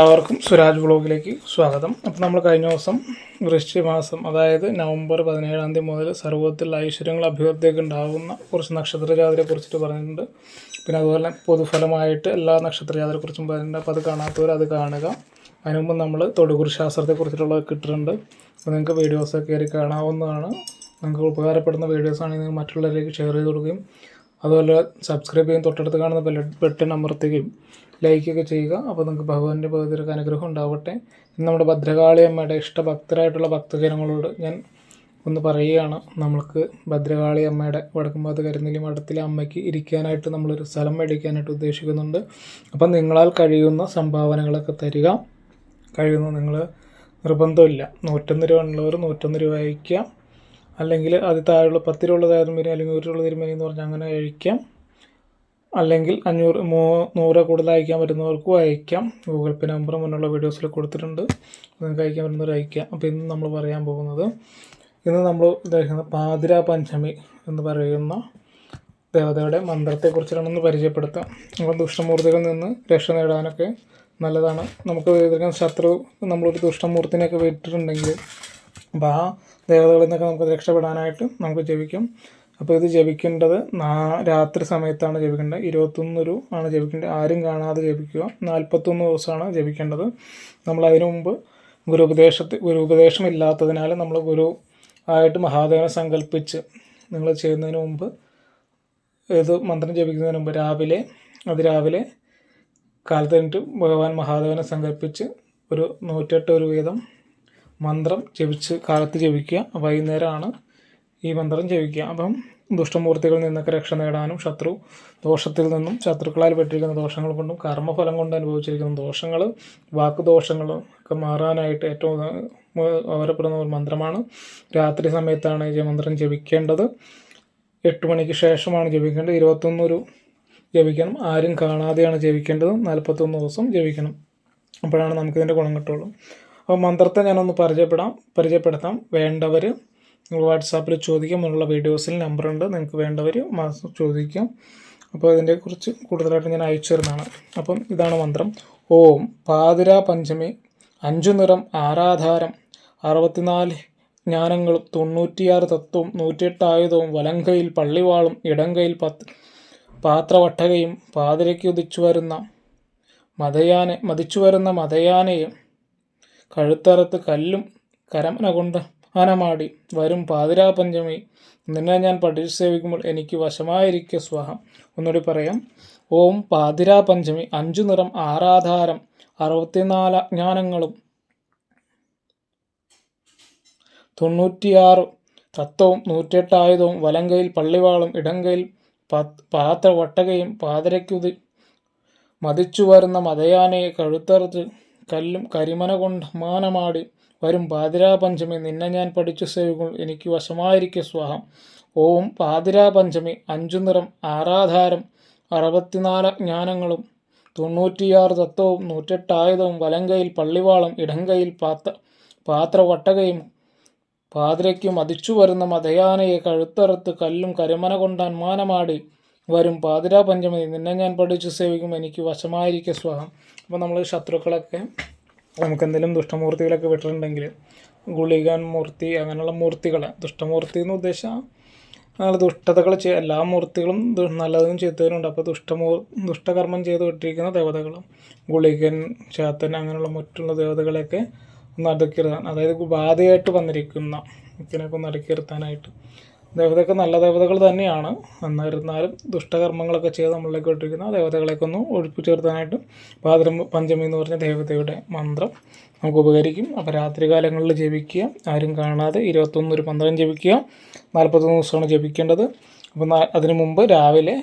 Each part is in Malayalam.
എല്ലാവർക്കും സുരാജ് ബ്ലോഗിലേക്ക് സ്വാഗതം. അപ്പോൾ നമ്മൾ കഴിഞ്ഞ ദിവസം വൃശ്ചിക മാസം അതായത് നവംബർ പതിനേഴാം തീയതി മുതൽ സർവത്തിൽ ഐശ്വര്യങ്ങൾ അഭിവൃദ്ധിയൊക്കെ ഉണ്ടാകുന്ന കുറച്ച് നക്ഷത്രജാതിരെ കുറിച്ചിട്ട് പറഞ്ഞിട്ടുണ്ട്. പിന്നെ അതുപോലെ പൊതുഫലമായിട്ട് എല്ലാ നക്ഷത്രജാതിരെക്കുറിച്ചും പറഞ്ഞിട്ടുണ്ട്. അപ്പോൾ അത് കാണാത്തവർ അത് കാണുക. അതിനു മുമ്പ് നമ്മൾ തൊടുകുറി ശാസ്ത്രത്തെ കുറിച്ചിട്ടുള്ളത് കിട്ടുന്നുണ്ട് അപ്പോൾ നിങ്ങൾക്ക് വീഡിയോസൊക്കെ കയറി കാണാവുന്നതാണ്. നിങ്ങൾക്ക് ഉപകാരപ്പെടുന്ന വീഡിയോസാണെങ്കിൽ നിങ്ങൾ മറ്റുള്ളവരിലേക്ക് ഷെയർ ചെയ്ത് കൊടുക്കുകയും അതുപോലെ സബ്സ്ക്രൈബ് ചെയ്യും തൊട്ടടുത്ത് കാണുന്ന ബെൽ ബട്ടൺ അമർത്തുകയും ലൈക്കൊക്കെ ചെയ്യുക. അപ്പോൾ നിങ്ങൾക്ക് ഭഗവാന്റെ ഭഗവതിർക്ക് അനുഗ്രഹം ഉണ്ടാവട്ടെ. നമ്മുടെ ഭദ്രകാളി അമ്മയുടെ ഇഷ്ടഭക്തരായിട്ടുള്ള ഭക്തജനങ്ങളോട് ഞാൻ ഒന്ന് പറയുകയാണ്. നമ്മൾക്ക് ഭദ്രകാളി അമ്മയുടെ വടക്കുംഭാഗത്ത് കരുന്നിലി മഠത്തിലെ അമ്മയ്ക്ക് ഇരിക്കാനായിട്ട് നമ്മളൊരു സ്ഥലം മേടിക്കാനായിട്ട് ഉദ്ദേശിക്കുന്നുണ്ട്. അപ്പം നിങ്ങളാൽ കഴിയുന്ന സംഭാവനകളൊക്കെ തരിക. കഴിയുന്ന നിങ്ങൾ നിർബന്ധമില്ല. നൂറ്റൊന്ന് രൂപ ഉള്ളവർ നൂറ്റൊന്ന് രൂപ അയക്കാം അല്ലെങ്കിൽ അത് താഴെയുള്ള പത്ത് രൂപ ഉള്ള തിരുമേനി അല്ലെങ്കിൽ ഒരു രൂപ തിരുമേനി എന്ന് പറഞ്ഞാൽ അങ്ങനെ അയക്കാം അല്ലെങ്കിൽ അഞ്ഞൂറ് മൂ നൂറ് കൂടുതൽ അയക്കാൻ പറ്റുന്നവർക്കും അയക്കാം. ഗൂഗിൾ പേ നമ്പർ മുന്നുള്ള വീഡിയോസിൽ കൊടുത്തിട്ടുണ്ട്. നിങ്ങൾക്ക് അയക്കാൻ പറ്റുന്നവർ അയക്കാം. അപ്പോൾ ഇന്ന് നമ്മൾ പറയാൻ പോകുന്നത് ഇന്ന് നമ്മൾ ഉദ്ദേശിക്കുന്ന പാതിര പഞ്ചമി എന്ന് പറയുന്ന ദേവതയുടെ മന്ത്രത്തെക്കുറിച്ചാണ് ഒന്ന് പരിചയപ്പെടുത്താം. നമ്മൾ ദുഷ്ടമൂർത്തികളിൽ നിന്ന് രക്ഷ നേടാനൊക്കെ നല്ലതാണ്. നമുക്ക് എതിർക്കാൻ ശത്രു നമ്മളൊരു ദുഷ്ടമൂർത്തിനെയൊക്കെ വിട്ടിട്ടുണ്ടെങ്കിൽ അപ്പോൾ ആ ദേവതകളിൽ നിന്നൊക്കെ നമുക്ക് രക്ഷപ്പെടാനായിട്ട് നമുക്ക് ജപിക്കാം. അപ്പോൾ ഇത് ജപിക്കേണ്ടത് നാ രാത്രി സമയത്താണ് ജപിക്കേണ്ടത്. ഇരുപത്തൊന്ന് ആണ് ജപിക്കേണ്ടത്. ആരും കാണാതെ ജപിക്കുക. നാൽപ്പത്തൊന്ന് ദിവസമാണ് ജപിക്കേണ്ടത്. നമ്മൾ അതിനു മുമ്പ് ഗുരുപദേശത്തിൽ ഗുരുപദേശം ഇല്ലാത്തതിനാൽ നമ്മൾ ഗുരു ആയിട്ട് മഹാദേവനെ സങ്കല്പിച്ച് നിങ്ങൾ ചെയ്യുന്നതിന് മുമ്പ് ഏത് മന്ത്രം ജപിക്കുന്നതിന് മുമ്പ് രാവിലെ അതിരാവിലെ കാലത്ത് ഭഗവാൻ മഹാദേവനെ സങ്കല്പിച്ച് ഒരു നൂറ്റെട്ട് ഒരു വീതം മന്ത്രം ജപിച്ച് കാലത്ത് ജപിക്കുക. വൈകുന്നേരമാണ് ഈ മന്ത്രം ജപിക്കുക. അപ്പം ദുഷ്ടമൂർത്തികളിൽ നിന്നൊക്കെ രക്ഷ നേടാനും ശത്രു ദോഷത്തിൽ നിന്നും ശത്രുക്കളാൽ പെട്ടിരിക്കുന്ന ദോഷങ്ങൾ കൊണ്ടും കർമ്മഫലം കൊണ്ട് അനുഭവിച്ചിരിക്കുന്ന ദോഷങ്ങൾ വാക്കുദോഷങ്ങൾ ഒക്കെ മാറാനായിട്ട് ഏറ്റവും ഉപകാരപ്പെടുന്ന ഒരു മന്ത്രമാണ്. രാത്രി സമയത്താണ് ഈ മന്ത്രം ജപിക്കേണ്ടത്. എട്ട് മണിക്ക് ശേഷമാണ് ജപിക്കേണ്ടത്. ഇരുപത്തൊന്ന് ഒരു ജപിക്കണം. ആരും കാണാതെയാണ് ജപിക്കേണ്ടത് നാൽപ്പത്തൊന്ന് ദിവസം ജപിക്കണം. അപ്പോഴാണ് നമുക്കിതിന്റെ ഗുണം കിട്ടുള്ളൂ. അപ്പോൾ മന്ത്രത്തെ ഞാനൊന്ന് പരിചയപ്പെടാം. പരിചയപ്പെടുത്താം. വേണ്ടവർ നിങ്ങൾ വാട്സാപ്പിൽ ചോദിക്കാം മുന്നുള്ള വീഡിയോസിൽ നമ്പറുണ്ട് നിങ്ങൾക്ക് വേണ്ടവർ ചോദിക്കാം. അപ്പോൾ അതിന്റെ കുറിച്ച് കൂടുതലായിട്ട് ഞാൻ അയച്ചു തരുന്നതാണ് അപ്പം ഇതാണ് മന്ത്രം. ഓം പാതിര പഞ്ചമി അഞ്ചു നിറം ആരാധാരം അറുപത്തിനാല് ജ്ഞാനങ്ങളും തൊണ്ണൂറ്റിയാറ് തത്വവും നൂറ്റിയെട്ട് ആയുധവും വലങ്കയിൽ പള്ളിവാളും ഇടങ്കയിൽ പത്ത് പാത്രവട്ടകയും പാതിരയ്ക്ക് ഉദിച്ചു വരുന്ന മതയാനെ മതിച്ചു വരുന്ന മതയാനയും കഴുത്തറത്ത് കല്ലും കരമന കൊണ്ട് ആനമാടി വരും പാതിരാ പഞ്ചമി നിന്നെ ഞാൻ പഠിച്ചു സേവിക്കുമ്പോൾ എനിക്ക് വശമായിരിക്കുക സ്വാഹം. ഒന്നുകൂടി പറയാം. ഓം പാതിരാ പഞ്ചമി അഞ്ചു നിറം ആരാധാരം അറുപത്തിനാല് അജ്ഞാനങ്ങളും. തൊണ്ണൂറ്റിയാറ് തത്വവും നൂറ്റിയെട്ട് ആയുധവും വലങ്കയിൽ പള്ളിവാളും ഇടങ്കയിൽ പാത്ര വട്ടകയും പാതിരയ്ക്കുതി. മതിച്ചു വരുന്ന മതയാനയെ കഴുത്തറുത്ത് കല്ലും കരിമന കൊണ്ട് മാനമാടി. വരും. പാതിരാപഞ്ചമി നിന്നെ ഞാൻ പഠിച്ചു സേവിക്കും. എനിക്ക് വശമായിരിക്കും സ്വാഹം. ഓം പാതിരാപഞ്ചമി അഞ്ചു നിറം ആരാധാരം അറുപത്തിനാല് ജ്ഞാനങ്ങളും തൊണ്ണൂറ്റിയാറ് തത്വവും നൂറ്റെട്ടായുധവും വലങ്കയിൽ പള്ളിവാളം ഇടങ്കയിൽ പാത്ര പാത്രവട്ടകയും പാതിരയ്ക്കും അതിച്ചു വരുന്ന മതയാനയെ കഴുത്തറുത്ത് കല്ലും കരിമന കൊണ്ടാൻ മാനമാടി വരും. പാതിരാ പഞ്ചമി നിന്നെ ഞാൻ പഠിച്ചു സേവിക്കും. എനിക്ക് വശമായിരിക്കും സ്വാഹം. അപ്പോൾ നമ്മൾ ശത്രുക്കളൊക്കെ നമുക്ക് എന്തെങ്കിലും ദുഷ്ടമൂർത്തികളൊക്കെ വിട്ടിട്ടുണ്ടെങ്കിൽ ഗുളികൻ മൂർത്തി അങ്ങനെയുള്ള മൂർത്തികളെ. ദുഷ്ടമൂർത്തി എന്ന് ഉദ്ദേശിച്ചാൽ അങ്ങനെ ദുഷ്ടതകൾ ചെയ്യ എല്ലാ മൂർത്തികളും നല്ലതും ചെയ്തവരുണ്ട്. അപ്പോൾ ദുഷ്ടമൂ ദുഷ്ടകർമ്മം ചെയ്ത് വിട്ടിരിക്കുന്ന ദേവതകളും ഗുളികൻ ചാത്തൻ അങ്ങനെയുള്ള മറ്റുള്ള ദേവതകളെയൊക്കെ ഒന്ന് അടുക്കിയിരുത്താൻ അതായത് ബാധയായിട്ട് വന്നിരിക്കുന്ന ഇതിനൊക്കെ ഒന്ന് അടുക്കിയിരുത്താനായിട്ട്. ദേവതയൊക്കെ നല്ല ദേവതകൾ തന്നെയാണ്. എന്നിരുന്നാലും ദുഷ്ടകർമ്മങ്ങളൊക്കെ ചെയ്ത് നമ്മളിലേക്ക് ഇട്ടിരിക്കുന്ന ദേവതകളെയൊക്കെ ഒന്ന് ഒഴിപ്പു ചേർത്താനായിട്ട് പഞ്ചമി എന്ന് പറഞ്ഞ ദേവതയുടെ മന്ത്രം നമുക്ക് ഉപകരിക്കും. അപ്പോൾ രാത്രി കാലങ്ങളിൽ ജപിക്കുക. ആരും കാണാതെ ഇരുപത്തൊന്ന് ഒരു മന്ത്രം ജപിക്കുക. നാൽപ്പത്തൊന്ന് ദിവസമാണ് ജപിക്കേണ്ടത്. അപ്പോൾ അതിനു മുമ്പ് രാവിലെ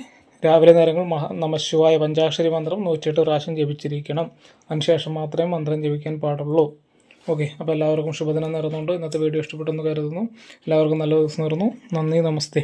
രാവിലെ നേരങ്ങൾ മഹ നമശിവായ പഞ്ചാക്ഷരി മന്ത്രം നൂറ്റിയെട്ട് പ്രാവശ്യം ജപിച്ചിരിക്കണം. അതിനുശേഷം മാത്രമേ മന്ത്രം ജപിക്കാൻ പാടുള്ളൂ. ഓക്കെ അപ്പോൾ എല്ലാവർക്കും ശുഭദിനം നേർന്നുകൊണ്ട് ഇന്നത്തെ വീഡിയോ ഇഷ്ടപ്പെട്ടെന്ന് കരുതുന്നു. എല്ലാവർക്കും നല്ല ദിവസം നേരുന്നു നന്ദി നമസ്തേ.